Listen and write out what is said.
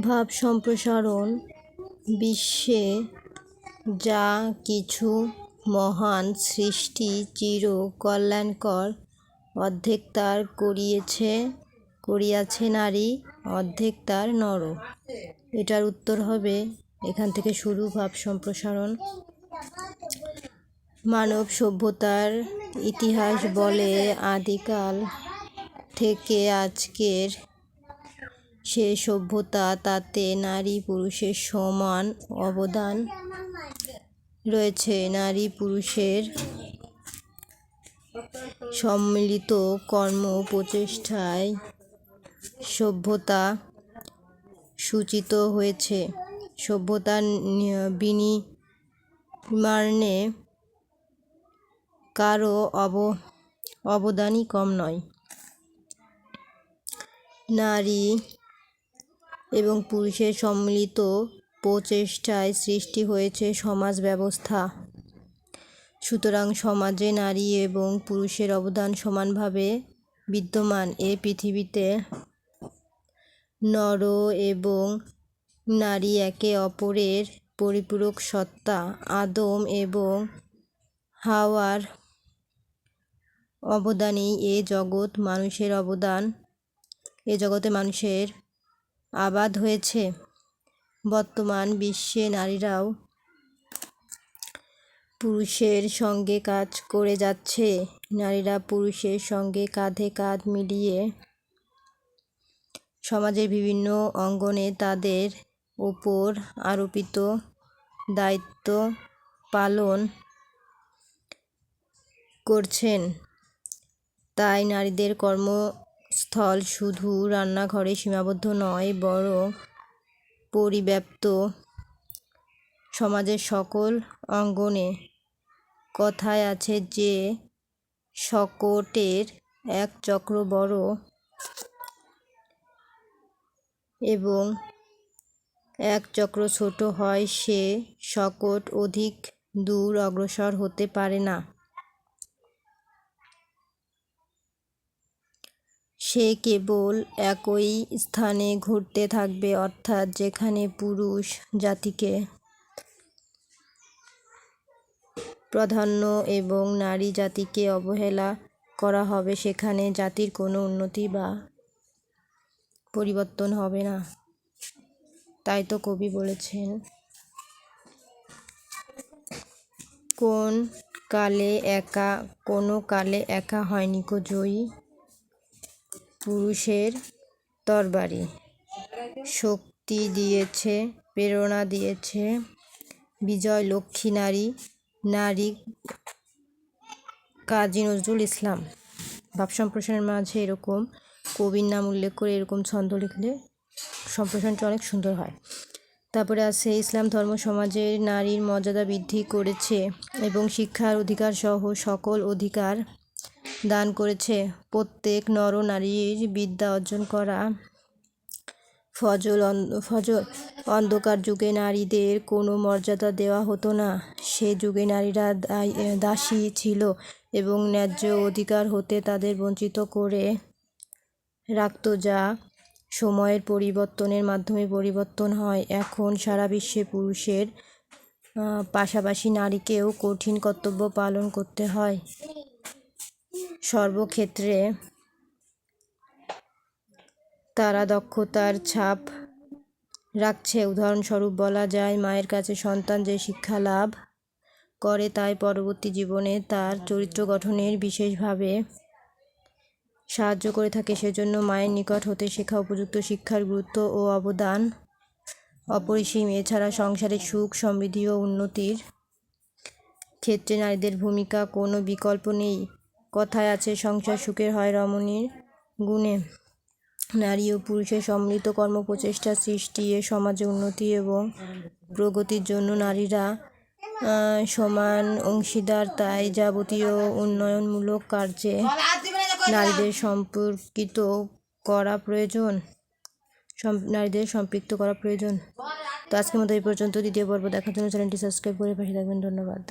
ভাব সম্প্রসারণ বিশ্বে যা কিছু মহান সৃষ্টি চির কল্যাণকর অর্ধেক তার করিয়েছে, করিয়াছে নারী, অর্ধেক তার নর। এটার উত্তর হবে এখান থেকে শুরু ভাব সম্প্রসারণ। মানব সভ্যতার ইতিহাস বলে আদিকাল থেকে আজকের সে সভ্যতা, তাতে নারী পুরুষের সমান অবদান রয়েছে। নারী পুরুষের সম্মিলিত কর্ম, প্রচেষ্টায় সভ্যতা সূচিত হয়েছে। সভ্যতার বিনির্মাণে কারও অব, অবদানই কম নয়। নারী এবং পুরুষের সম্মিলিত প্রচেষ্টায় সৃষ্টি হয়েছে সমাজ ব্যবস্থা। সুতরাং সমাজে নারী এবং পুরুষের অবদান সমানভাবে বিদ্যমান। এ পৃথিবীতে নর এবং নারী একে অপরের পরিপূরক সত্তা, আদম এবং হাওয়ার অবদানেই এ জগৎ। মানুষের অবদান, এ জগতে মানুষের আবাদ হয়েছে। বর্তমান বিশ্বে নারীরাও পুরুষের সঙ্গে কাজ করে যাচ্ছে। নারীরা পুরুষের সঙ্গে কাঁধে কাঁধ মিলিয়ে সমাজের বিভিন্ন অঙ্গনে তাদের ওপর আরোপিত দায়িত্ব পালন করছেন। তাই নারীদের কর্মস্থল শুধু রান্নাঘরে সীমাবদ্ধ নয়, বরং পরিব্যাপ্ত সমাজের সকল অঙ্গনে। কথায় আছে যে, শকটের এক চক্র বড় এবং এক চক্র ছোট হয়, সে শকট অধিক দূর অগ্রসর হতে পারে না। সে কেবল একই স্থানে ঘুরতে থাকবে, অর্থাৎ যেখানে পুরুষ জাতিকে প্রাধান্য এবং নারী জাতিকে অবহেলা করা হবে, সেখানে জাতির কোনো উন্নতি বা পরিবর্তন হবে না। তাই তো কবি বলেছেন, কোন কালে একা, কোনো কালে একা হয়নি কো জয়ী পুরুষের তরবারি। শক্তি দিয়েছে, প্রেরণা দিয়েছে। বিজয় লক্ষ্মী নারী নারী কাজী নজরুল ইসলাম। ভাব সম্প্রসারণের মাঝে এরকম কবির নাম উল্লেখ করে এরকম ছন্দ লিখলে সম্প্রসারণটা অনেক সুন্দর হয়। তারপরে আছে, ইসলাম ধর্ম সমাজের নারীর মর্যাদা বৃদ্ধি করেছে এবং শিক্ষার অধিকার সহ সকল অধিকার দান করেছে। প্রত্যেক নর নারীর বিদ্যা অর্জন করা ফজল ফজল, অন্ধকার যুগে নারীদের কোনো মর্যাদা দেওয়া হতো না। সে যুগে নারীরা দাসী ছিল এবং ন্যায্য অধিকার হতে তাদের বঞ্চিত করে রাখত যা সময়ের পরিবর্তনের মাধ্যমে পরিবর্তন হয়। এখন সারা বিশ্বে পুরুষের পাশাপাশি নারীকেও কঠিন কর্তব্য পালন করতে হয়। সর্বক্ষেত্রে তারা দক্ষতার ছাপ রাখছে। উদাহরণস্বরূপ, বলা যায়, মায়ের কাছে সন্তান যে শিক্ষা লাভ করে তাই পরবর্তী জীবনে তার চরিত্র গঠনের বিশেষভাবে সাহায্য করে থাকে। সেজন্য মায়ের নিকট হতে শেখা উপযুক্ত শিক্ষার গুরুত্ব ও অবদান অপরিসীম। এছাড়া সংসারের সুখ, সমৃদ্ধি ও উন্নতির ক্ষেত্রে নারীদের ভূমিকা কোনো বিকল্প নেই। কথায় আছে, সংসার সুখের হয় রমণীর গুণে। নারী ও পুরুষের সম্মিলিত কর্ম কর্মপ্রচেষ্টা, সৃষ্টি এ সমাজে উন্নতি এবং প্রগতির জন্য নারীরা সমান অংশীদার। তাই যাবতীয় উন্নয়নমূলক কার্যে নারীদের সম্পর্কিত করা প্রয়োজন। নারীদের সম্পৃক্ত করা প্রয়োজন। তো আজকের মতো এই পর্যন্ত। দ্বিতীয় পর্ব দেখার জন্য চ্যানেলটি সাবস্ক্রাইব করে পাশে থাকবেন। ধন্যবাদ।